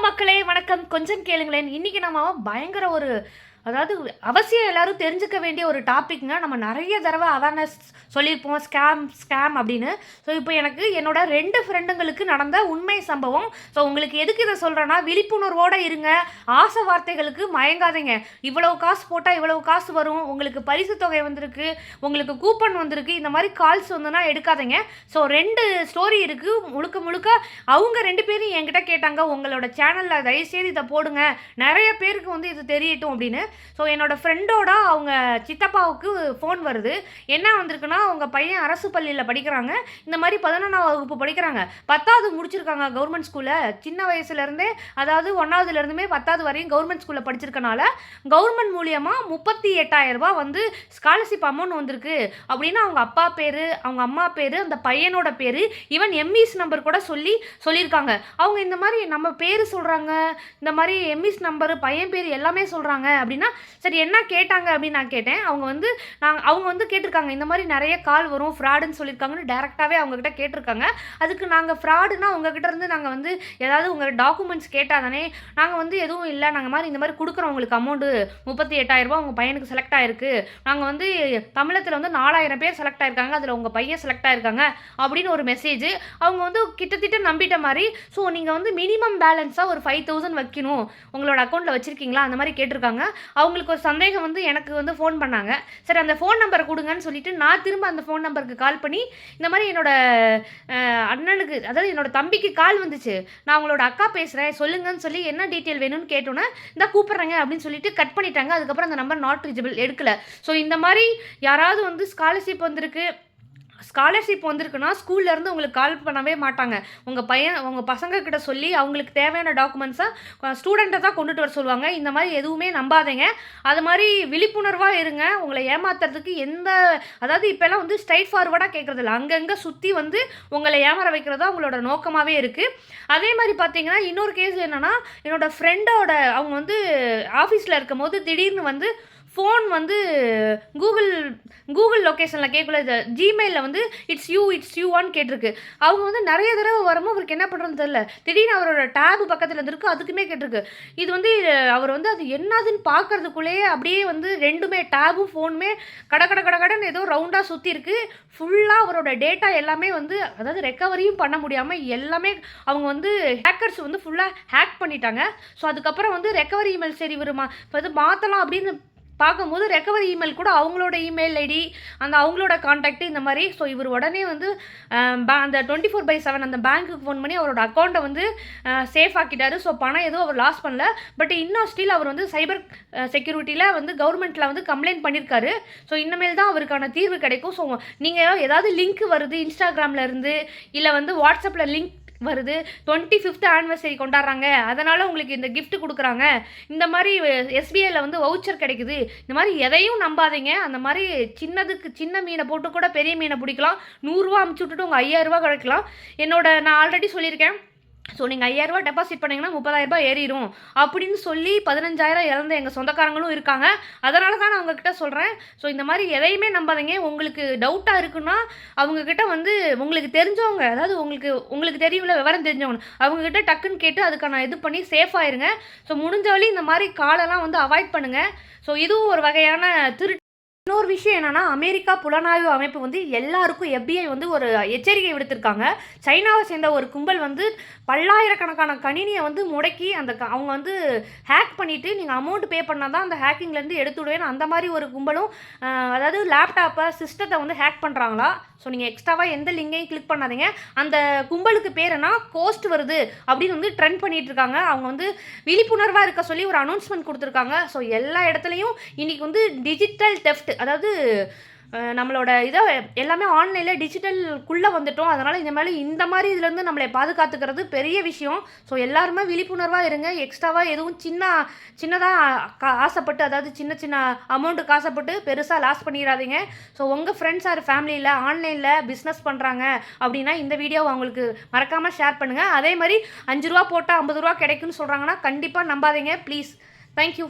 மக்களே வணக்கம். கொஞ்சம் கேளுங்களேன். இன்னைக்கு நம்ம பயங்கர ஒரு அதாவது அவசியம் எல்லாரும் தெரிஞ்சுக்க வேண்டிய ஒரு டாபிக்ங்க நம்ம நிறைய தடவை அவேர்னஸ் சொல்லியிருப்போம் ஸ்கேம் ஸ்கேம் அப்படின்னு. ஸோ இப்போ எனக்கு என்னோட ரெண்டு ஃப்ரெண்டுங்களுக்கு நடந்த உண்மை சம்பவம். ஸோ உங்களுக்கு எதுக்கு இதை சொல்கிறேன்னா விழிப்புணர்வோடு இருங்க. ஆசை வார்த்தைகளுக்கு மயங்காதீங்க. இவ்வளோ காசு போட்டால் இவ்வளோ காசு வரும். உங்களுக்கு பரிசு தொகை வந்திருக்கு. உங்களுக்கு கூப்பன் வந்திருக்கு. இந்த மாதிரி கால்ஸ் வந்துன்னா எடுக்காதீங்க. ஸோ ரெண்டு ஸ்டோரி இருக்குது முழுக்க முழுக்க அவங்க ரெண்டு பேரும் என்கிட்ட கேட்டாங்க. உங்களோட சேனலில் தயவுசெய்து இதை போடுங்க. நிறைய பேருக்கு வந்து இது தெரியட்டும் அப்படின்னு. ஸோ என்னோடய ஃப்ரெண்டோட அவங்க சித்தப்பாவுக்கு ஃபோன் வருது. என்ன வந்திருக்குன்னா அவங்க பையன் அரசு பள்ளியில் படிக்கிறாங்க. இந்த மாதிரி பதினொன்றாம் வகுப்பு படிக்கிறாங்க. பத்தாவது முடிச்சிருக்காங்க கவர்மெண்ட் ஸ்கூலில் சின்ன வயசுலேருந்தே அதாவது ஒன்றாவதுலேருந்துமே பத்தாவது வரையும் கவர்மெண்ட் ஸ்கூலில் படிச்சிருக்கனால கவர்மெண்ட் மூலியமாக முப்பத்தி எட்டாயிரரூபா வந்து ஸ்காலர்ஷிப் அமௌண்ட் வந்திருக்கு. அப்படின்னு அவங்க அப்பா பேர் அவங்க அம்மா பேர் அந்த பையனோட பேர் ஈவன் எம்இஸ் நம்பர் கூட சொல்லி சொல்லியிருக்காங்க. அவங்க இந்த மாதிரி நம்ம பேர் சொல்கிறாங்க இந்த மாதிரி எம்இஸ் நம்பர் பையன் பேர் எல்லாமே சொல்கிறாங்க அப்படின்னா சரி என்ன கேட்டாங்க? அப்படின்னு நான் கேட்டேன். அவங்க வந்து நாங்கள் அவங்க வந்து கேட்டிருக்காங்க. இந்த மாதிரி நிறைய கால் வரும் ஃப்ராடுன்னு சொல்லியிருக்காங்கன்னு டேரெக்டாகவே அவங்கக்கிட்ட கேட்டிருக்காங்க. அதுக்கு நாங்கள் ஃப்ராடுனா உங்ககிட்ட இருந்து நாங்கள் வந்து ஏதாவது உங்கள் டாக்குமெண்ட்ஸ் கேட்டால் தானே நாங்கள் வந்து எதுவும் இல்லை. நாங்கள் மாதிரி இந்த மாதிரி கொடுக்குறோம் உங்களுக்கு அமௌண்ட்டு முப்பத்தி எட்டாயிரரூபா உங்கள் பையனுக்கு செலக்ட் ஆயிருக்கு. நாங்கள் வந்து தமிழத்தில் வந்து நாலாயிரம் பேர் செலக்ட் ஆயிருக்காங்க. அதில் உங்கள் பையன் செலக்ட் ஆயிருக்காங்க அப்படின்னு ஒரு மெசேஜ் அவங்க வந்து கிட்டத்தட்ட நம்பிட்ட மாதிரி ஸோ நீங்கள் வந்து மினிமம் பேலன்ஸாக ஒரு ஃபைவ் தௌசண்ட் வைக்கணும். உங்களோட அக்கௌண்ட்டில் வச்சுருக்கீங்களா? அந்த மாதிரி கேட்டிருக்காங்க. அவங்களுக்கு ஒரு சந்தேகம் வந்து எனக்கு வந்து ஃபோன் பண்ணாங்க. சரி அந்த ஃபோன் நம்பரை கொடுங்கன்னு சொல்லிட்டு நான் திரும்ப அந்த ஃபோன் நம்பருக்கு கால் பண்ணி இந்த மாதிரி என்னோட அண்ணனுக்கு அதாவது என்னோட தம்பிக்கு கால் வந்துச்சு. நான் உங்களோட அக்கா பேசுகிறேன் சொல்லுங்கன்னு சொல்லி என்ன டீட்டெயில் வேணும்னு கேட்டோன்னே இந்த கூப்பிட்றேங்க அப்படின்னு சொல்லிட்டு கட் பண்ணிட்டாங்க. அதுக்கப்புறம் அந்த நம்பர் நாட் ரீச்சபிள் எடுக்கல. ஸோ இந்த மாதிரி யாராவது வந்து ஸ்காலர்ஷிப் வந்திருக்கு ஸ்காலர்ஷிப் வந்திருக்குன்னா ஸ்கூல்லேருந்து உங்களுக்கு கால் பண்ணவே மாட்டாங்க. உங்கள் பையன் உங்கள் பசங்கக்கிட்ட சொல்லி அவங்களுக்கு தேவையான டாக்குமெண்ட்ஸை ஸ்டூடெண்ட்டை தான் கொண்டுட்டு வர சொல்லுவாங்க. இந்த மாதிரி எதுவுமே நம்பாதீங்க. அது மாதிரி விழிப்புணர்வாக இருங்க. உங்களை ஏமாத்துறதுக்கு எந்த அதாவது இப்போல்லாம் வந்து ஸ்ட்ரைட் ஃபார்வர்டாக கேட்குறதில்ல அங்கங்கே சுற்றி வந்து உங்களை ஏமாற வைக்கிறதா உங்களோட நோக்கமாகவே இருக்குது அதே மாதிரி பார்த்தீங்கன்னா இன்னொரு கேஸ் என்னென்னா என்னோடய ஃப்ரெண்டோட அவங்க வந்து ஆஃபீஸில் இருக்கும் போது திடீர்னு வந்து ஃபோன் வந்து கூகுள் கூகுள் லொக்கேஷனில் கேட்கல இது ஜிமெயிலில் வந்து இட்ஸ் யூ இட்ஸ் யூவான்னு கேட்டிருக்கு. அவங்க வந்து நிறைய தடவை வரமோ அவருக்கு என்ன பண்ணுறதுன்னு தெரியல. திடீர்னு அவரோட டேபு பக்கத்தில் இருந்திருக்கு அதுக்குமே கேட்டிருக்கு. இது வந்து அவர் வந்து அது என்னதுன்னு பார்க்கறதுக்குள்ளேயே அப்படியே வந்து ரெண்டுமே டேபும் ஃபோனுமே கட கட கட கடன்னு ஏதோ ரவுண்டாக சுற்றி இருக்கு. ஃபுல்லாக அவரோட டேட்டா எல்லாமே வந்து அதாவது ரெக்கவரியும் பண்ண முடியாமல் எல்லாமே அவங்க வந்து ஹேக்கர்ஸ் வந்து ஃபுல்லாக ஹேக் பண்ணிட்டாங்க. ஸோ அதுக்கப்புறம் வந்து ரெக்கவரி இமெயில் சரி வருமா இப்போ இது மாற்றலாம் அப்படின்னு பார்க்கும்போது ரெக்கவரி இமெயில் கூட அவங்களோட இமெயில் ஐடி அந்த அவங்களோட காண்டாக்ட் இந்த மாதிரி. ஸோ இவர் உடனே வந்து அஹ், அந்த டுவெண்ட்டி ஃபோர் பை செவன் அந்த பேங்க்குக்கு ஃபோன் பண்ணி அவரோட அக்கௌண்ட்டை வந்து சேஃப் ஆக்கிட்டாரு. ஸோ பணம் எதுவும் அவர் லாஸ் பண்ணல. பட் இன்னும் ஸ்டில் அவர் வந்து சைபர் செக்யூரிட்டியில் வந்து கவர்மெண்ட்டில் வந்து கம்ப்ளைண்ட் பண்ணியிருக்காரு ஸோ இனிமேல் தான் அவருக்கான தீர்வு கிடைக்கும். ஸோ நீங்கள் ஏதாவது லிங்க் வருது இன்ஸ்டாகிராமில் இருந்து இல்லை வந்து வாட்ஸ்அப்பில் லிங்க் வருது. டுவெண்ட்டி ஃபிஃப்த் ஆனிவர்சரி கொண்டாடுறாங்க. அதனால் உங்களுக்கு இந்த கிஃப்ட் கொடுக்குறாங்க. இந்த மாதிரி எஸ்பிஐயில் வந்து வவுச்சர் கிடைக்குது. இந்த மாதிரி எதையும் நம்பாதீங்க. அந்த மாதிரி சின்னதுக்கு சின்ன மீனை போட்டு கூட பெரிய மீனை பிடிக்கலாம். நூறுரூவா அமுச்சு விட்டுட்டு உங்கள் ஐயாயிரரூவா கிடைக்கலாம். என்னோட நான் ஆல்ரெடி சொல்லியிருக்கேன். ஸோ நீங்கள் ஐயாயிரரூபா டெபாசிட் பண்ணிங்கன்னா முப்பதாயிரரூபா ஏறிடும் அப்படின்னு சொல்லி பதினஞ்சாயிரம் இறந்த எங்கள் சொந்தக்காரங்களும் இருக்காங்க. அதனால தான் நான் உங்ககிட்ட சொல்கிறேன் ஸோ இந்த மாதிரி எதையுமே நம்பாதீங்க. உங்களுக்கு டவுட்டாக இருக்குன்னா அவங்கக்கிட்ட வந்து உங்களுக்கு தெரிஞ்சவங்க அதாவது உங்களுக்கு உங்களுக்கு தெரியும்ல விவரம் தெரிஞ்சவங்க அவங்கக்கிட்ட டக்குன்னு கேட்டு அதுக்கான இது பண்ணி சேஃப் ஆயிருங்க ஸோ முடிஞ்ச வழி இந்த மாதிரி காலெல்லாம் வந்து அவாய்ட் பண்ணுங்கள் ஸோ இதுவும் ஒரு வகையான திரு இன்னொரு விஷயம் என்னன்னா அமெரிக்கா புலனாய்வு அமைப்பு வந்து எல்லாருக்கும் எஃபிஐ வந்து ஒரு எச்சரிக்கை விடுத்திருக்காங்க. சைனாவை சேர்ந்த ஒரு கும்பல் வந்து பல்லாயிரக்கணக்கான கணினியை வந்து முடக்கி அந்த க- அவங்க வந்து ஹேக் பண்ணிவிட்டு நீங்கள் அமௌண்ட் பே பண்ணால் தான் அந்த ஹேக்கிங்லேருந்து எடுத்து விடுவேன் அந்த மாதிரி ஒரு கும்பலும் அதாவது லேப்டாப்பை சிஸ்டத்தை வந்து ஹேக் பண்ணுறாங்களா ஸோ நீங்கள் எக்ஸ்ட்ராவாக எந்த லிங்கையும் கிளிக் பண்ணாதீங்க. அந்த கும்பலுக்கு பேர் என்ன? கோஸ்ட் வருது அப்படின்னு வந்து ட்ரெண்ட் பண்ணிட்டு இருக்காங்க. அவங்க வந்து விழிப்புணர்வாக இருக்க சொல்லி ஒரு அனௌன்ஸ்மெண்ட் கொடுத்துருக்காங்க. ஸோ எல்லா இடத்துலையும் இன்றைக்கி வந்து டிஜிட்டல் டெஃப்ட் அதாவது நம்மளோட இதை எல்லாமே ஆன்லைனில் டிஜிட்டல்குள்ளே வந்துட்டோம். அதனால் இந்த மாதிரி இந்த மாதிரி இதுலேருந்து நம்மளை பாதுகாத்துக்கிறது பெரிய விஷயம். ஸோ எல்லாருமே விழிப்புணர்வாக இருங்க. எக்ஸ்ட்ராவாக எதுவும் சின்ன சின்னதாக ஆசைப்பட்டு அதாவது சின்ன சின்ன அமௌண்ட்டுக்கு ஆசைப்பட்டு பெருசாக லாஸ் பண்ணிடாதீங்க. ஸோ உங்கள் ஃப்ரெண்ட்ஸ் ஆர் ஃபேமிலியில் ஆன்லைனில் பிஸ்னஸ் பண்ணுறாங்க அப்படின்னா இந்த வீடியோவை அவங்களுக்கு மறக்காமல் ஷேர் பண்ணுங்கள் அதே மாதிரி அஞ்சு ரூபா போட்டால் ஐம்பது ரூபா கிடைக்குன்னு சொல்கிறாங்கன்னா கண்டிப்பாக நம்பாதீங்க. Please thank you